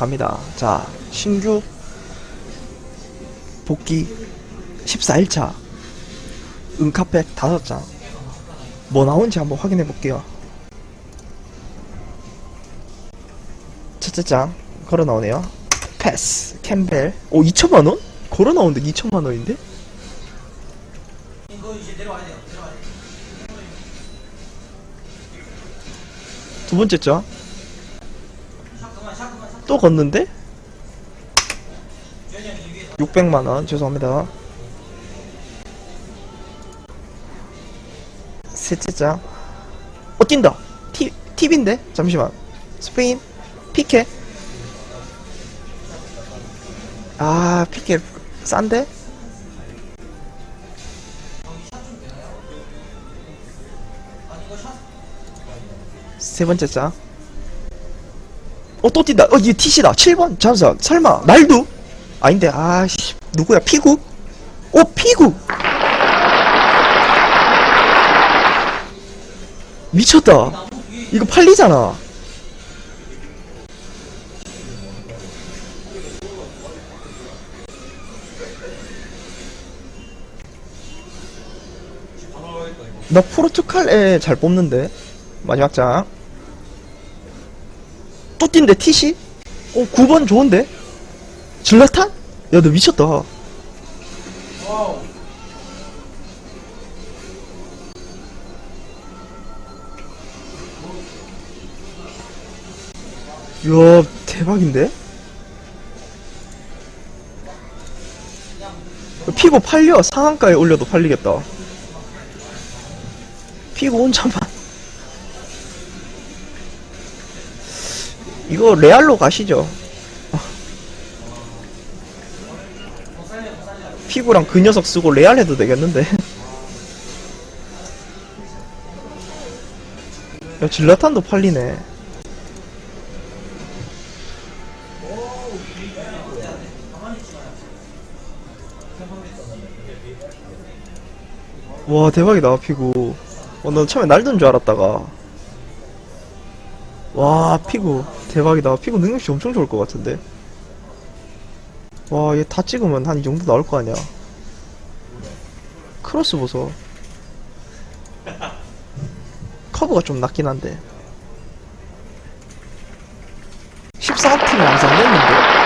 갑니다. 자, 신규 복귀 14일차 은카팩 5장 뭐 나온지 한번 확인해 볼게요. 첫째 장 걸어 나오네요. 패스 캠벨 오 2천만 원? 걸어 나오는데 2천만 원인데? 두 번째 장. 또 걷는데? 600만원, 죄송합니다. 셋째 장. 어, 뛴다! 티, 팁인데? 잠시만. 스페인, 피케. 아, 피케, 싼데? 세 번째 장. 어, 또 뛴다. 어, 이게 티시다. 7번. 잠시만. 설마, 날두? 아닌데, 아씨. 누구야? 피구? 어, 피구! 미쳤다. 이거 팔리잖아. 나 포르투갈에 잘 뽑는데. 마지막 장. 또 뛴데, 티시? 어, 9번 좋은데? 질라탄? 야, 너 미쳤다. 이야, 대박인데? 피고 팔려. 상한가에 올려도 팔리겠다. 피고 혼자만. 이거 레알로 가시죠. 피구랑 그 녀석 쓰고 레알 해도 되겠는데. 야, 질라탄도 팔리네. 와, 대박이다, 피구. 어, 나 처음에 날던 줄 알았다가. 와, 피구. 대박이다. 피구 능력치 엄청 좋을 것 같은데. 와, 얘 다 찍으면 한 이 정도 나올 거 아니야. 크로스 보소. 커브가 좀 낮긴 한데. 14팀이 완성됐는데?